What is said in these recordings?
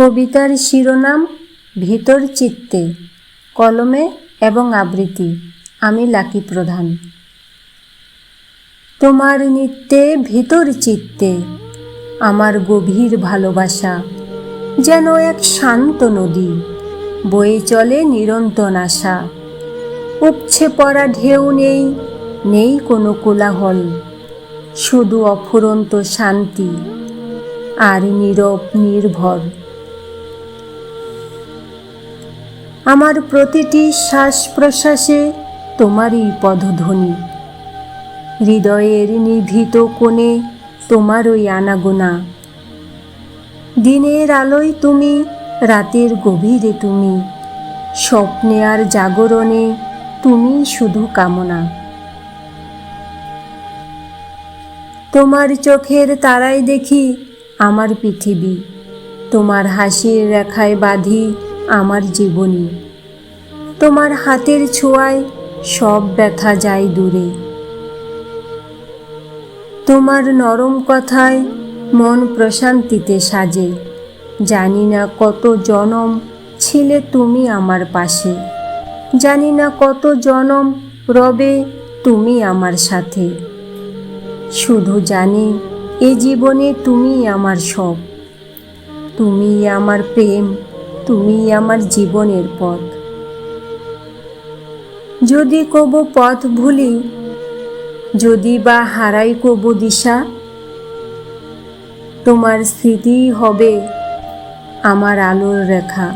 কবিতার শিরোনাম, ভিতর চিত্তে, কলমে এবং আবৃত্তি। আমি লাকি প্রধান। তোমার নিত্যে ভিতর চিত্তে, আমার গভীর ভালোবাসা যেন এক শান্ত নদী, বয়ে চলে নিরন্তন আশা। উপছে পড়া ঢেউ নেই নেই কোনো কোলাহল, শুধু অফুরন্ত শান্তি আর নীরব নির্ভর। আমার প্রতিটি শ্বাস প্রশ্বাসে তোমারই পদধ্বনি। হৃদয়ের নিভৃত কোণে তোমারই আনাগোনা। দিনের আলোয় তুমি, রাতের গভীরে তুমি। স্বপ্নে আর জাগরণে তুমি শুধু কামনা। তোমার চোখের তারায় দেখি আমার পৃথিবী। তোমার হাসির রেখায় বাঁধি আমার জীবনী। তোমার হাতের ছোঁয়ায় সব ব্যথা যায় দূরে। তোমার নরম কথায় মন প্রশান্তিতে সাজে। জানি না কত জনম ছিলে তুমি আমার পাশে। জানি না কত জনম রবে তুমি আমার সাথে। শুধু জানি এ জীবনে তুমি আমার সব। তুমি আমার প্রেম তুমি আমার জীবনের পথ। যদি কবু পথ ভুলি, যদি বা হারাই কব দিশা, তোমার স্মৃতিই হবে আমার আলোর রেখা।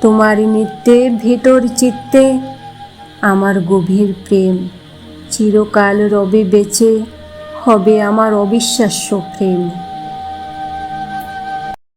তোমার নিত্যে ভেতর চিত্তে আমার গভীর প্রেম। চিরকাল রবে বেঁচে হবে আমার অবিশ্বাস্য প্রেম।